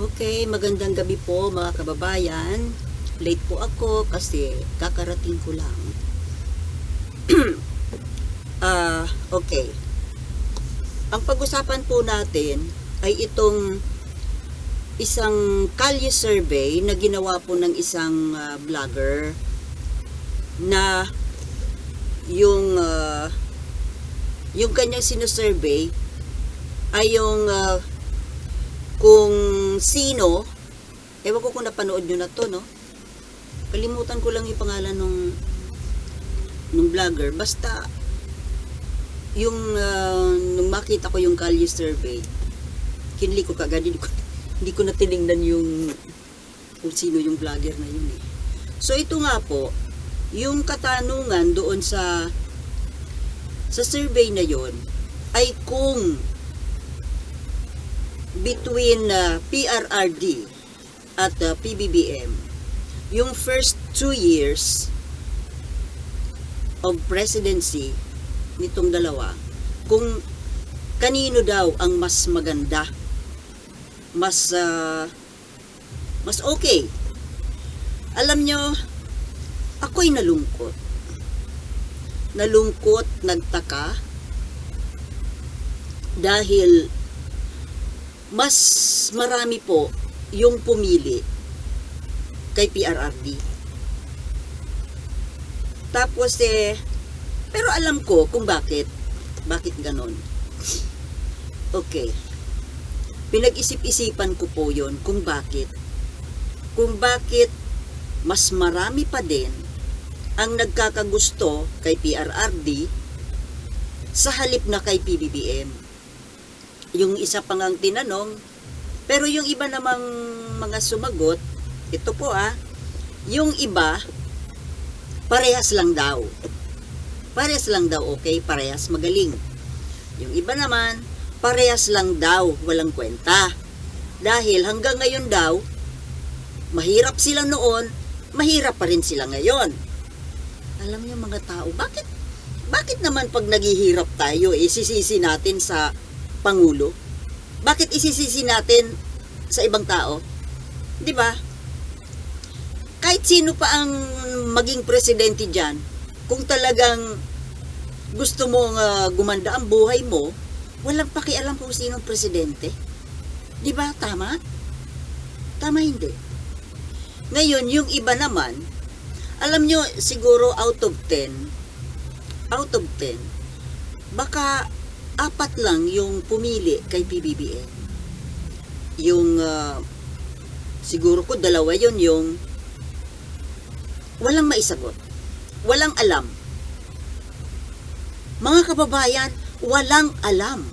Okay, magandang gabi po mga kababayan. Late po ako kasi kakarating ko lang. Ah, okay. Ang pag-usapan po natin ay itong isang kalye survey na ginawa po ng isang ah, vlogger na yung ah, yung kanyang sinusurvey ay yung ah, kung sino, ewan ko kung napanood nyo na to, no? Kalimutan ko lang yung pangalan nung nung vlogger. Basta, yung, ah, nung makita ko yung Kalye survey, kinli ko kagad, hindi ko, hindi ko na tinignan yung kung sino yung vlogger na yun eh. So, ito nga po, yung katanungan doon sa sa survey na yon ay kung between uh, PRRD at uh, PBBM, yung first two years of presidency nitong dalawa, kung kanino daw ang mas maganda, mas uh, mas okay. Alam nyo, ako'y nalungkot. Nalungkot, nagtaka, dahil mas marami po yung pumili kay PRRD. Tapos eh, pero alam ko kung bakit. Bakit ganon. Okay. Pinag-isip-isipan ko po yon kung bakit. Kung bakit mas marami pa din ang nagkakagusto kay PRRD sa halip na kay PBBM yung isa pang ang tinanong, pero yung iba namang mga sumagot, ito po ah, yung iba, parehas lang daw. Parehas lang daw, okay? Parehas magaling. Yung iba naman, parehas lang daw, walang kwenta. Dahil hanggang ngayon daw, mahirap sila noon, mahirap pa rin sila ngayon. Alam niyo mga tao, bakit bakit naman pag naghihirap tayo, isisisi natin sa Pangulo? Bakit isisisi natin sa ibang tao? 'Di ba? Kahit sino pa ang maging presidente diyan, kung talagang gusto mo uh, gumanda ang buhay mo, walang pakialam kung sino ang presidente. 'Di ba? Tama? Tama hindi. Ngayon, yung iba naman, alam nyo, siguro out of 10, out of 10, baka apat lang yung pumili kay PBBM. Yung uh, siguro ko dalawa yon yung walang maisagot. Walang alam. Mga kababayan, walang alam.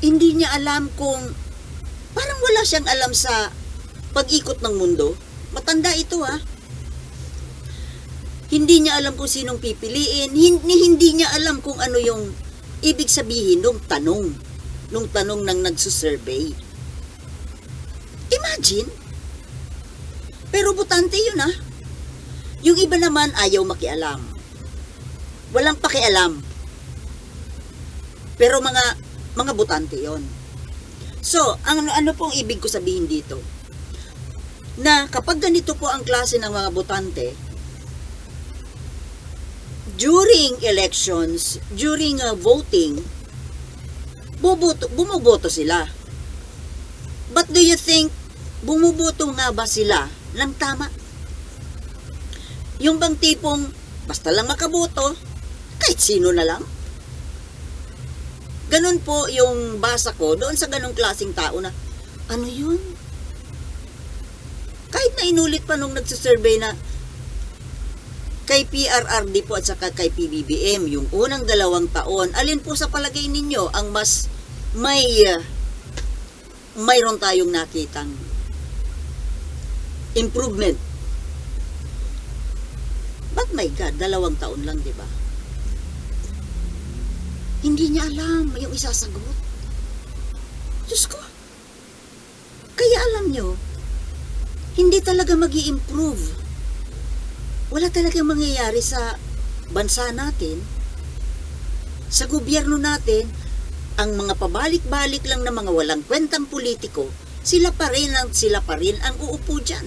Hindi niya alam kung parang wala siyang alam sa pag-ikot ng mundo. Matanda ito ha hindi niya alam kung sinong pipiliin, hindi, hindi niya alam kung ano yung ibig sabihin ng tanong, nung tanong ng nagsusurvey. Imagine. Pero butante yun ah. Yung iba naman ayaw makialam. Walang pakialam. Pero mga mga butante yon. So, ang ano pong ibig ko sabihin dito? Na kapag ganito po ang klase ng mga butante, during elections, during uh, voting, buboto, bumuboto sila. But do you think, bumuboto nga ba sila ng tama? Yung bang tipong, basta lang makaboto, kahit sino na lang? Ganun po yung basa ko doon sa ganong klaseng tao na, ano yun? Kahit na inulit pa nung nagsisurvey na, kay PRRD po at saka kay PBBM, yung unang dalawang taon, alin po sa palagay ninyo ang mas may uh, mayroon tayong nakitang improvement? But my God, dalawang taon lang, di ba? Hindi niya alam yung isasagot. Diyos ko. Kaya alam nyo, hindi talaga mag improve wala talagang mangyayari sa bansa natin, sa gobyerno natin, ang mga pabalik-balik lang na mga walang kwentang politiko, sila pa rin ang sila pa rin ang uupo dyan.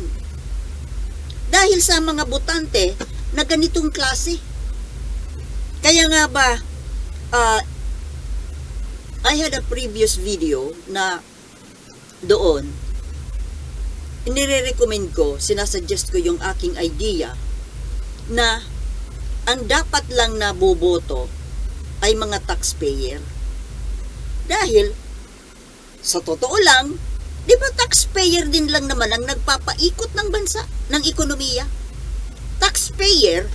Dahil sa mga botante na ganitong klase. Kaya nga ba, ah, I had a previous video na doon, inire-recommend ko, sinasuggest ko yung aking idea na ang dapat lang na boboto ay mga taxpayer. Dahil, sa totoo lang, di ba taxpayer din lang naman ang nagpapaikot ng bansa, ng ekonomiya? Taxpayer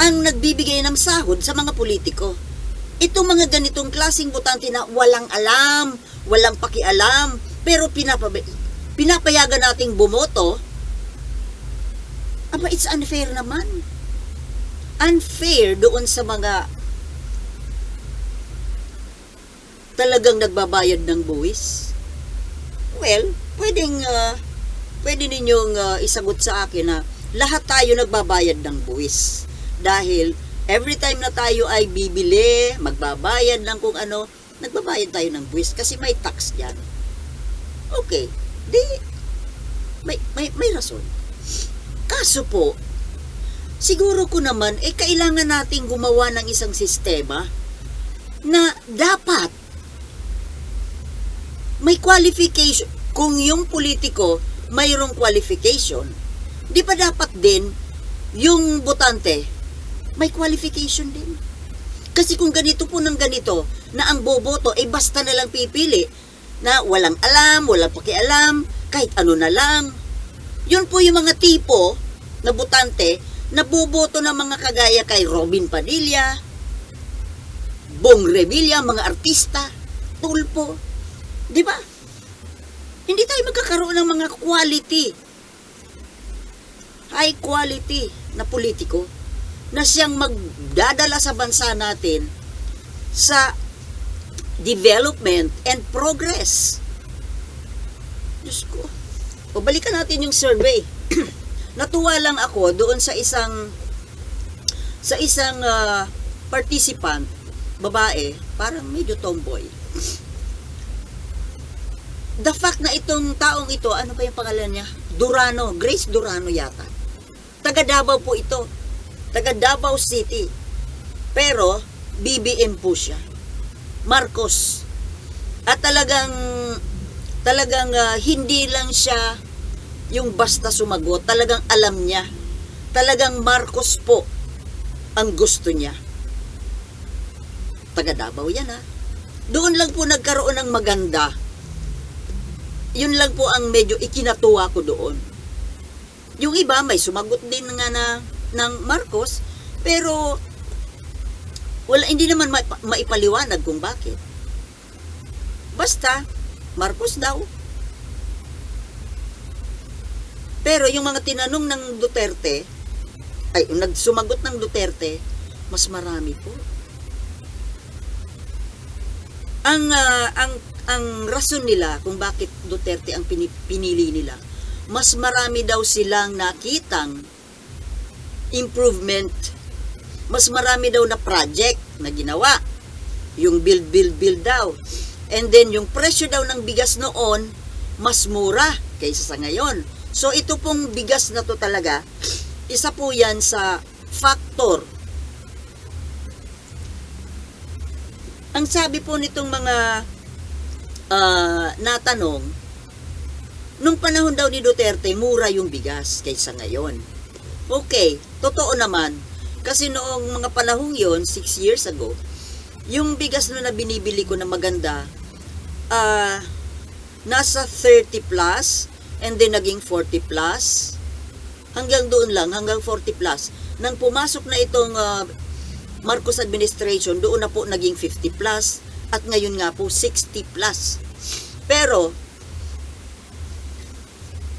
ang nagbibigay ng sahod sa mga politiko. Itong mga ganitong klasing botante na walang alam, walang pakialam, pero pinapayagan nating bumoto, aba it's unfair naman. Unfair doon sa mga talagang nagbabayad ng buwis. Well, pwedeng uh, pwede ninyong uh, isagot sa akin na lahat tayo nagbabayad ng buwis. Dahil every time na tayo ay bibili, magbabayad ng kung ano, nagbabayad tayo ng buwis kasi may tax yan. Okay, di may, may, may rason. Kaso po, siguro ko naman, eh kailangan nating gumawa ng isang sistema na dapat may qualification. Kung yung politiko mayroong qualification, di ba dapat din yung botante may qualification din? Kasi kung ganito po ng ganito, na ang boboto ay basta na lang pipili, na walang alam, walang pakialam, kahit ano na lang. Yun po yung mga tipo na botante na boboto ng mga kagaya kay Robin Padilla, Bong Revilla, mga artista, tulpo. Di ba? Hindi tayo magkakaroon ng mga quality, high quality na politiko na siyang magdadala sa bansa natin sa development and progress. Diyos ko. O natin yung survey. Natuwa lang ako doon sa isang sa isang ah, participant, babae, parang medyo tomboy. The fact na itong taong ito, ano pa yung pangalan niya? Durano, Grace Durano yata. Taga Davao po ito. Taga Davao City. Pero, BBM po siya. Marcos. At talagang, talagang ah, hindi lang siya yung basta sumagot. Talagang alam niya. Talagang Marcos po ang gusto niya. Taga yan ha. Doon lang po nagkaroon ng maganda. Yun lang po ang medyo ikinatuwa ko doon. Yung iba may sumagot din nga na ng Marcos, pero wala hindi naman ma- maipaliwanag kung bakit. Basta Marcos daw. Pero yung mga tinanong ng Duterte, ay nagsumagot ng Duterte, mas marami po. Ang ah, ang ang rason nila kung bakit Duterte ang pini- pinili nila, mas marami daw silang nakitang improvement. Mas marami daw na project na ginawa. Yung build, build, build daw. And then yung presyo daw ng bigas noon, mas mura kaysa sa ngayon. So ito pong bigas na to talaga, isa po yan sa factor. Ang sabi po nitong mga ah, natanong, nung panahon daw ni Duterte, mura yung bigas kaysa ngayon. Okay, totoo naman. Kasi noong mga panahong yon 6 years ago, yung bigas na, na binibili ko na maganda, ah, nasa 30 plus, and then naging 40 plus, hanggang doon lang, hanggang 40 plus. Nang pumasok na itong ah, Marcos administration, doon na po naging 50 plus, at ngayon nga po 60 plus. Pero,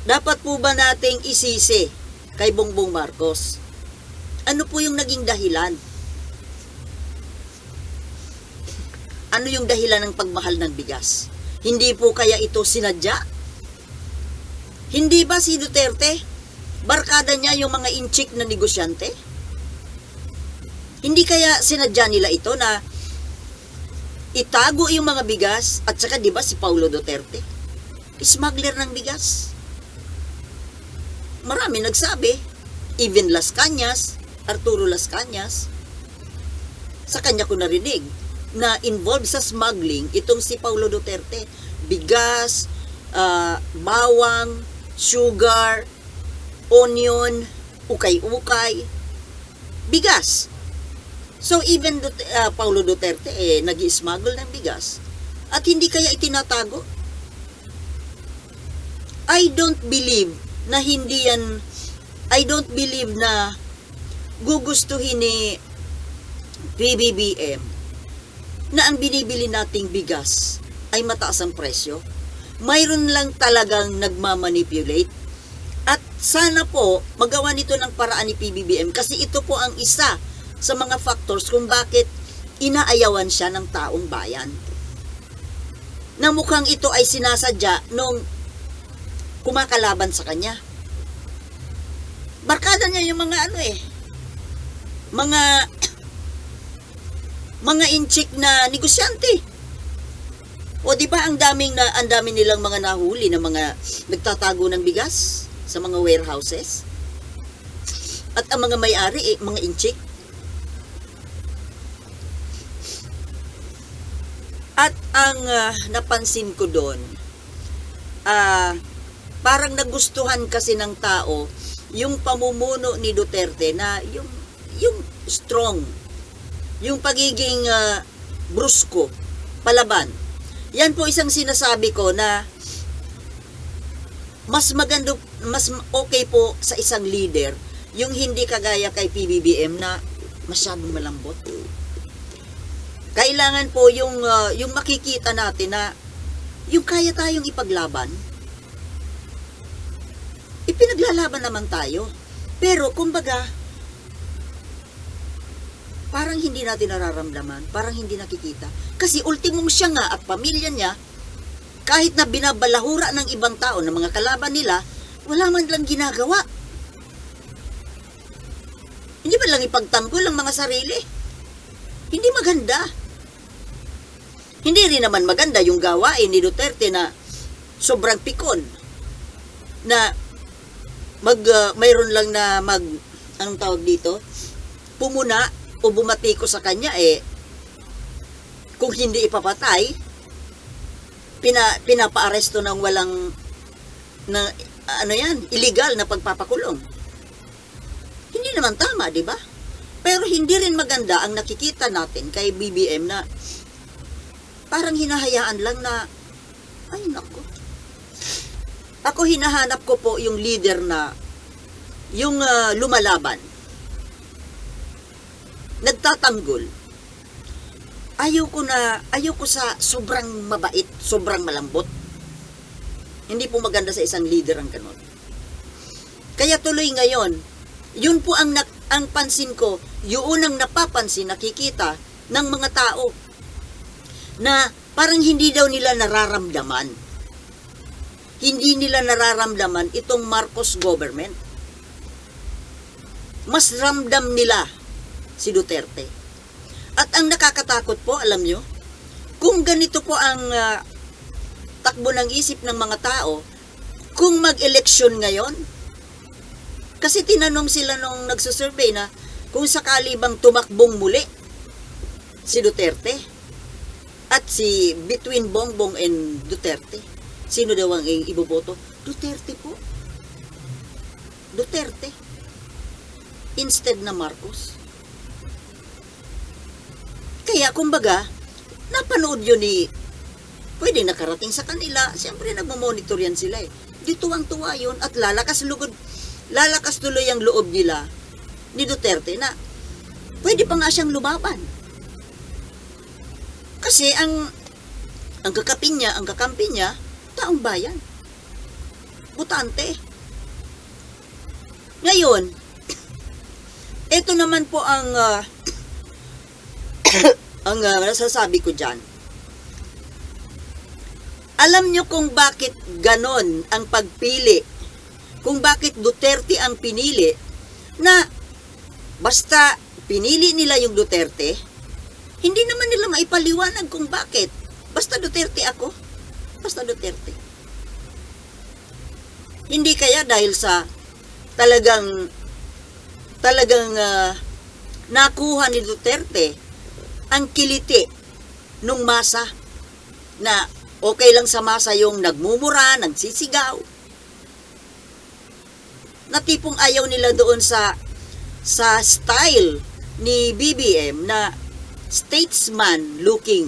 dapat po ba nating isisi kay Bongbong Marcos? Ano po yung naging dahilan? Ano yung dahilan ng pagmahal ng bigas? Hindi po kaya ito sinadya? Hindi ba si Duterte? Barkada niya yung mga inchik na negosyante? Hindi kaya sinadya nila ito na itago yung mga bigas at saka 'di ba si Paulo Duterte smuggler ng bigas marami nagsabi even Las Cañas Arturo Las Cañas sa kanya ko narinig na involved sa smuggling itong si Paulo Duterte. Bigas ah, bawang sugar onion ukay-ukay bigas. So even Dut- uh, Paulo Duterte eh nag-smuggle ng bigas at hindi kaya itinatago? I don't believe na hindi yan I don't believe na gugustuhin ni PBBM na ang binibili nating bigas ay mataas ang presyo. Mayroon lang talagang nagmamanipulate at sana po magawa nito ng paraan ni PBBM kasi ito po ang isa sa mga factors kung bakit inaayawan siya ng taong bayan. Na mukhang ito ay sinasadya nung kumakalaban sa kanya. Barkada niya yung mga ano eh, mga mga inchik na negosyante. O di ba ang daming na ang dami nilang mga nahuli na mga nagtatago ng bigas sa mga warehouses? At ang mga may-ari eh, mga inchik At ang ah, napansin ko doon, ah, parang nagustuhan kasi ng tao yung pamumuno ni Duterte na yung yung strong, yung pagiging ah, brusko, palaban. Yan po isang sinasabi ko na mas maganda, mas okay po sa isang leader yung hindi kagaya kay PBBM na masyadong malambot kailangan po yung uh, yung makikita natin na yung kaya tayong ipaglaban. Ipinaglalaban naman tayo. Pero kumbaga parang hindi natin nararamdaman, parang hindi nakikita. Kasi ultimong siya nga at pamilya niya kahit na binabalahura ng ibang tao ng mga kalaban nila, wala man lang ginagawa. Hindi man lang ipagtanggol ang mga sarili. Hindi maganda. Hindi rin naman maganda yung gawain ni Duterte na sobrang pikon na mag uh, mayroon lang na mag anong tawag dito pumuna o bumatiko sa kanya eh kung hindi ipapatay pina, pinapaaresto ng walang na ano yan illegal na pagpapakulong hindi naman tama di ba pero hindi rin maganda ang nakikita natin kay BBM na parang hinahayaan lang na, ay nako. Ako hinahanap ko po yung leader na, yung ah, lumalaban. Nagtatanggol. Ayaw ko na, ayaw ko sa sobrang mabait, sobrang malambot. Hindi po maganda sa isang leader ang ganun. Kaya tuloy ngayon, yun po ang, nak- ang pansin ko, yung unang napapansin, nakikita ng mga tao na parang hindi daw nila nararamdaman. Hindi nila nararamdaman itong Marcos government. Mas ramdam nila si Duterte. At ang nakakatakot po, alam nyo, kung ganito po ang ah, takbo ng isip ng mga tao, kung mag-eleksyon ngayon, kasi tinanong sila nung nagsusurvey na kung sakali bang tumakbong muli si Duterte, at si between Bongbong and Duterte, sino daw ang iboboto? Duterte po. Duterte. Instead na Marcos. Kaya kumbaga, napanood yun ni pwede nakarating sa kanila. Siyempre nagmo-monitor yan sila eh. Di tuwang-tuwa yun at lalakas lugod, lalakas tuloy ang loob nila ni Duterte na pwede pa nga siyang lumaban. Kasi ang ang kakapin niya, ang kakampi niya, taong bayan. Butante. Ngayon, ito naman po ang ah, ang uh, nasasabi ko dyan. Alam nyo kung bakit ganon ang pagpili, kung bakit Duterte ang pinili, na basta pinili nila yung Duterte, Hindi naman nila maipaliwanag kung bakit. Basta Duterte ako. Basta Duterte. Hindi kaya dahil sa talagang talagang ah, nakuha ni Duterte ang kiliti nung masa na okay lang sa masa yung nagmumura, nagsisigaw. Na tipong ayaw nila doon sa sa style ni BBM na statesman looking.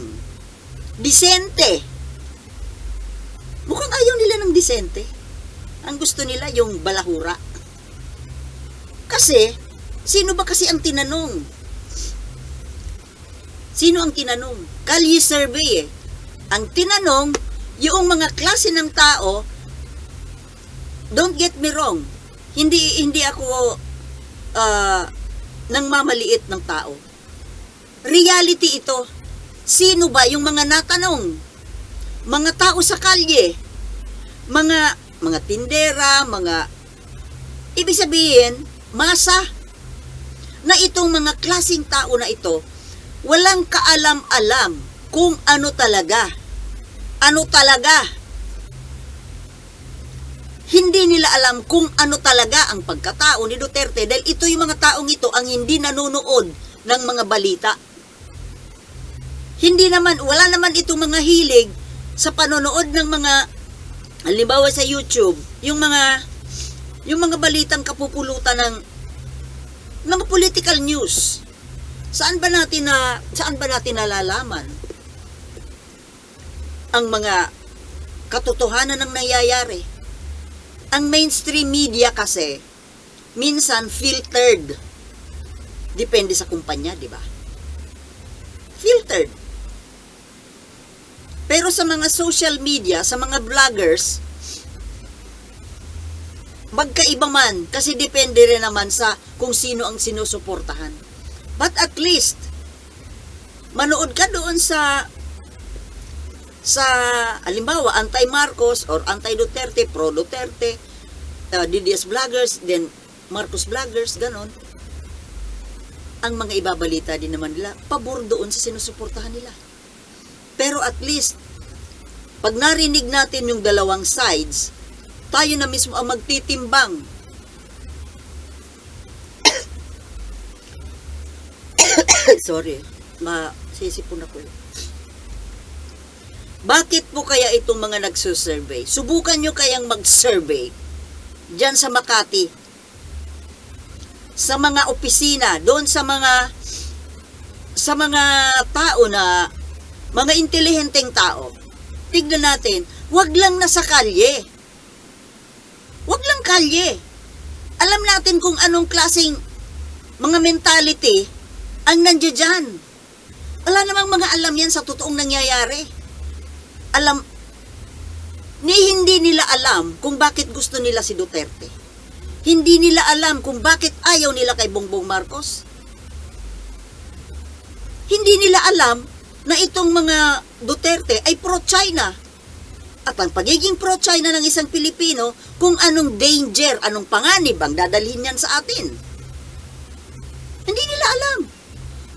Disente. Mukhang ayaw nila ng disente. Ang gusto nila yung balahura. Kasi, sino ba kasi ang tinanong? Sino ang tinanong? Kalye survey eh. Ang tinanong, yung mga klase ng tao, don't get me wrong, hindi hindi ako uh, nang mamaliit ng tao. Reality ito. Sino ba yung mga natanong? Mga tao sa kalye. Mga mga tindera, mga ibig sabihin, masa na itong mga klasing tao na ito walang kaalam-alam kung ano talaga. Ano talaga? Hindi nila alam kung ano talaga ang pagkatao ni Duterte dahil ito yung mga taong ito ang hindi nanonood ng mga balita. Hindi naman, wala naman itong mga hilig sa panonood ng mga, halimbawa sa YouTube, yung mga, yung mga balitang kapupulutan ng mga political news. Saan ba natin na saan ba natin nalalaman ang mga katotohanan ng nangyayari? Ang mainstream media kasi minsan filtered. Depende sa kumpanya, di ba? Filtered. Pero sa mga social media, sa mga vloggers, magkaiba man kasi depende rin naman sa kung sino ang sinusuportahan. But at least, manood ka doon sa sa halimbawa anti-Marcos or anti-Duterte, pro-Duterte, uh, DDS vloggers, then Marcos vloggers, ganon. Ang mga ibabalita din naman nila, pabor doon sa sinusuportahan nila. Pero at least, pag narinig natin yung dalawang sides, tayo na mismo ang magtitimbang Sorry, masisipon ako. eh. Bakit po kaya itong mga nagsusurvey? Subukan nyo kayang mag-survey dyan sa Makati. Sa mga opisina, doon sa mga sa mga tao na mga intelihenteng tao. Tignan natin, wag lang nasa kalye. Wag lang kalye. Alam natin kung anong klaseng mga mentality ang nandiyan dyan. Wala namang mga alam yan sa totoong nangyayari. Alam, ni hindi nila alam kung bakit gusto nila si Duterte. Hindi nila alam kung bakit ayaw nila kay Bongbong Marcos. Hindi nila alam na itong mga Duterte ay pro-China. At ang pagiging pro-China ng isang Pilipino, kung anong danger, anong panganib ang dadalhin niyan sa atin. Hindi nila alam.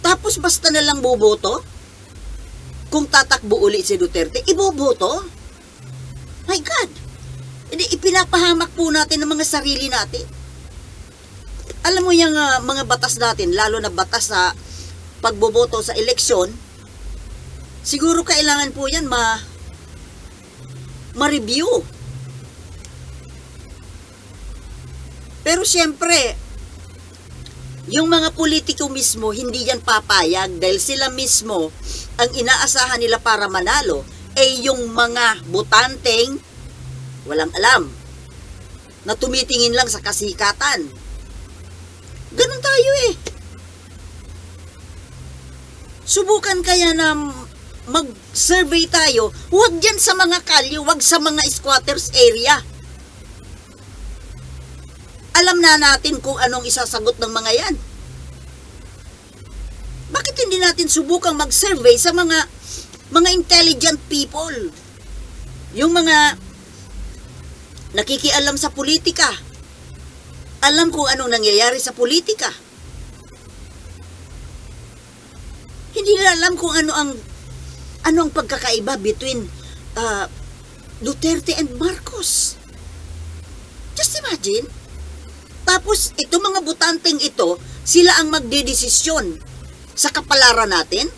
Tapos basta na lang boboto? Kung tatakbo uli si Duterte, iboboto? My God! Hindi, ipinapahamak po natin ang mga sarili natin. Alam mo yung ah, mga batas natin, lalo na batas sa pagboboto sa eleksyon, siguro kailangan po yan ma ma-review. Pero siyempre, yung mga politiko mismo, hindi yan papayag dahil sila mismo, ang inaasahan nila para manalo, ay yung mga butanteng walang alam, na tumitingin lang sa kasikatan. Ganun tayo eh. Subukan kaya na mag-survey tayo, huwag dyan sa mga kalye, huwag sa mga squatters area. Alam na natin kung anong isasagot ng mga yan. Bakit hindi natin subukang mag-survey sa mga mga intelligent people? Yung mga nakikialam sa politika. Alam kung anong nangyayari sa politika. Hindi nila alam kung ano ang ano ang pagkakaiba between uh, Duterte and Marcos. Just imagine. Tapos, ito mga butanteng ito, sila ang magdedesisyon sa kapalaran natin.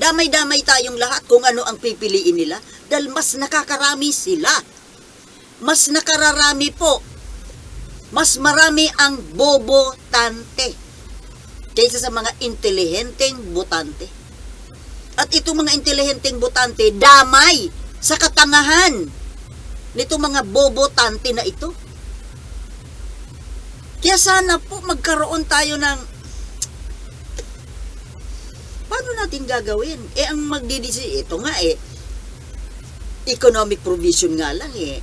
Damay-damay tayong lahat kung ano ang pipiliin nila dahil mas nakakarami sila. Mas nakararami po. Mas marami ang bobo-tante kaysa sa mga intelihenteng botante. At itong mga intelihenteng botante, damay sa katangahan nito mga bobo-tante na ito. Kaya sana po magkaroon tayo ng paano natin gagawin? Eh, ang magdidisi, ito nga eh, economic provision nga lang eh,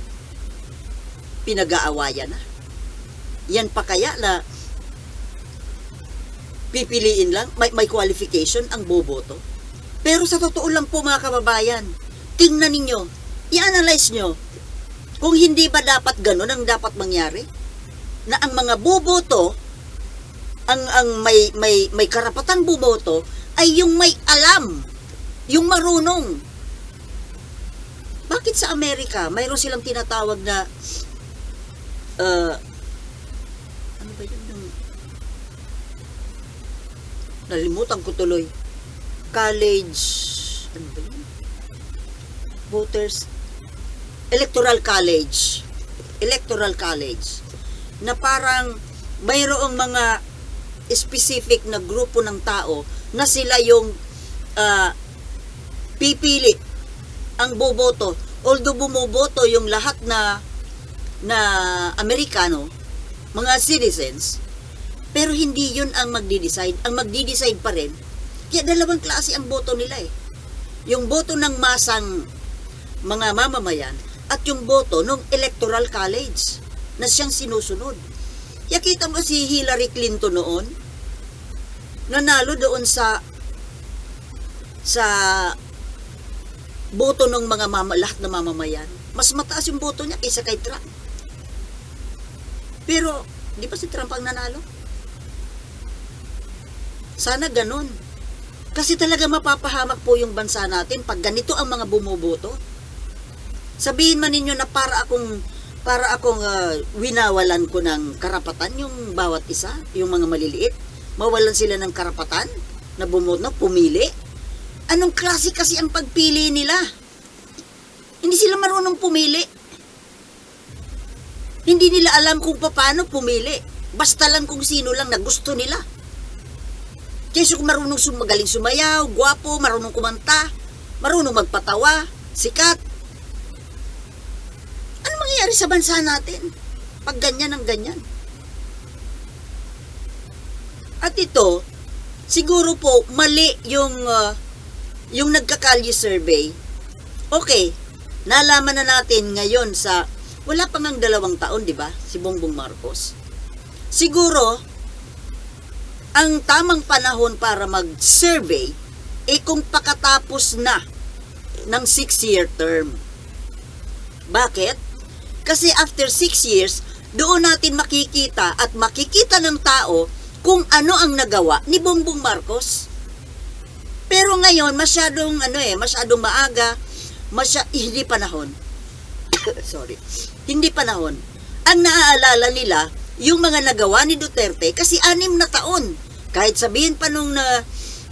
pinag-aawayan na. Yan pa kaya na pipiliin lang, may, may qualification ang boboto. Pero sa totoo lang po mga kababayan, tingnan ninyo, i-analyze nyo, kung hindi ba dapat ganun ang dapat mangyari? Na ang mga boboto, ang ang may may may karapatang bumoto ay yung may alam, yung marunong. Bakit sa Amerika mayroon silang tinatawag na uh, ano ba yun yung nalimutan ko tuloy. College ano ba yun? Voters electoral college. Electoral college na parang mayroong mga specific na grupo ng tao na sila yung ah, pipili ang boboto. Although bumoboto yung lahat na na Amerikano mga citizens pero hindi yun ang magdi-decide. Ang magdi-decide pa rin kaya dalawang klase ang boto nila eh. Yung boto ng masang mga mamamayan at yung boto ng electoral college na siyang sinusunod. Kaya kita mo si Hillary Clinton noon, nanalo doon sa sa boto ng mga mama, lahat na mamamayan. Mas mataas yung boto niya kaysa kay Trump. Pero, di ba si Trump ang nanalo? Sana ganun. Kasi talaga mapapahamak po yung bansa natin pag ganito ang mga bumoboto. Sabihin man ninyo na para akong para akong ah, winawalan ko ng karapatan yung bawat isa, yung mga maliliit. Mawalan sila ng karapatan na bumoto, na pumili. Anong klase kasi ang pagpili nila? Hindi sila marunong pumili. Hindi nila alam kung paano pumili. Basta lang kung sino lang na gusto nila. Kaysa kung marunong sum magaling sumayaw, gwapo, marunong kumanta, marunong magpatawa, sikat. Mangyayari sa bansa natin? Pag ganyan ang ganyan. At ito, siguro po mali yung ah, yung nagkakalye survey. Okay, nalaman na natin ngayon sa wala pa ngang dalawang taon, di ba? Si Bongbong Marcos. Siguro, ang tamang panahon para mag-survey ay kung pakatapos na ng 6-year term. Bakit? Kasi after 6 years, doon natin makikita at makikita ng tao kung ano ang nagawa ni Bongbong Marcos. Pero ngayon, masyadong ano eh, masyadong maaga, masya, hindi panahon. Sorry. Hindi panahon. Ang naaalala nila, yung mga nagawa ni Duterte kasi anim na taon. Kahit sabihin pa nung na,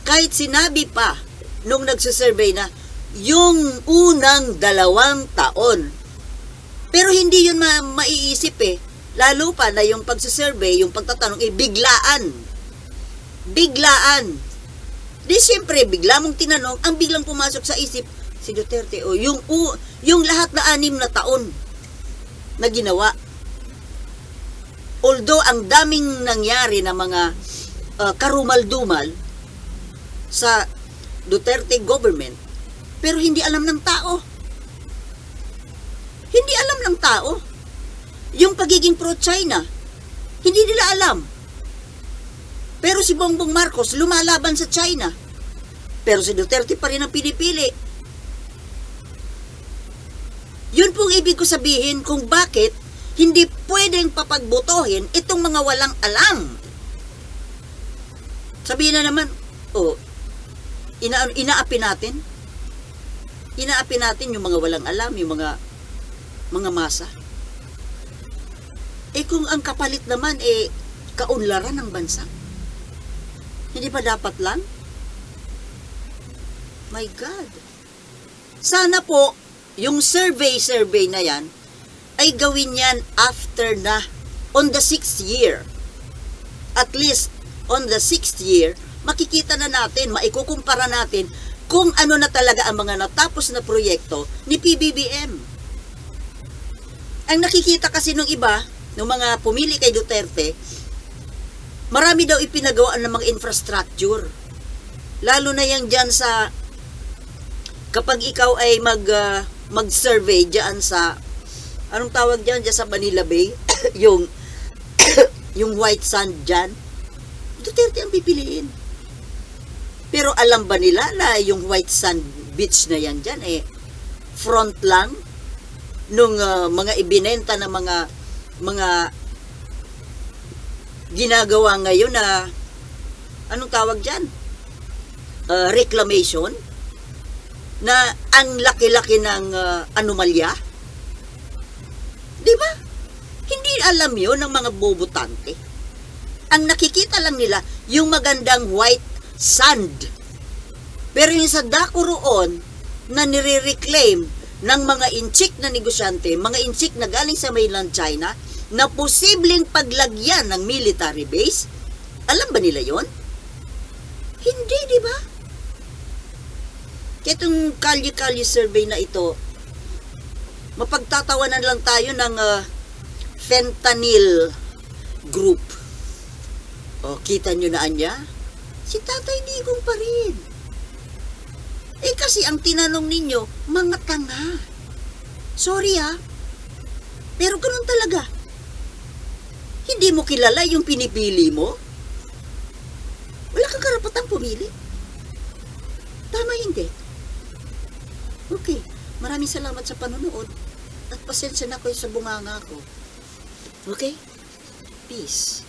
kahit sinabi pa nung nagsusurvey na yung unang dalawang taon. Pero hindi yun ma- maiisip eh. Lalo pa na yung pagsusurvey, yung pagtatanong eh biglaan. Biglaan. Di siyempre, bigla mong tinanong, ang biglang pumasok sa isip, si Duterte o yung, u- yung lahat na anim na taon na ginawa. Although ang daming nangyari na mga uh, karumal-dumal sa Duterte government, pero hindi alam ng tao. Hindi alam ng tao. Yung pagiging pro-China, hindi nila alam. Pero si Bongbong Marcos lumalaban sa China. Pero si Duterte pa rin ang pinipili. Yun pong ibig ko sabihin kung bakit hindi pwedeng papagbotohin itong mga walang alam. Sabihin na naman, oh, ina, inaapi natin. Inaapi natin yung mga walang alam, yung mga mga masa. Eh kung ang kapalit naman eh kaunlaran ng bansa. Hindi pa dapat lang? My God. Sana po, yung survey-survey na yan, ay gawin yan after na, on the sixth year. At least, on the sixth year, makikita na natin, maikukumpara natin kung ano na talaga ang mga natapos na proyekto ni PBBM. Ang nakikita kasi nung iba, ng mga pumili kay Duterte, marami daw ipinagawa ng mga infrastructure. Lalo na yan dyan sa kapag ikaw ay mag ah, mag-survey diyan sa anong tawag diyan diyan sa Manila Bay? Yung yung white sand diyan Duterte ang pipiliin. Pero alam ba nila na yung white sand beach na yan diyan eh front lang nung ah, mga ibinenta ng mga mga ginagawa ngayon na anong tawag diyan Ah, reclamation na ang laki-laki ng ah, anomalya? Di ba? Hindi alam yon ng mga bobotante. Ang nakikita lang nila, yung magandang white sand. Pero yung sa dako roon, na nire-reclaim ng mga inchik na negosyante, mga inchik na galing sa mainland China, na posibleng paglagyan ng military base, alam ba nila yon? Hindi, di ba? Kaya itong kalye-kalye survey na ito, mapagtatawanan lang tayo ng ah, fentanyl group. O, kita nyo na anya? Si Tatay Digong pa rin. Eh kasi ang tinanong ninyo, mga tanga. Sorry ah. Pero ganun talaga. Hindi mo kilala yung pinipili mo? Wala kang karapatang pumili. Tama hindi. Okay. Maraming salamat sa panonood. At pasensya na kayo sa bunganga ko. Okay? Peace.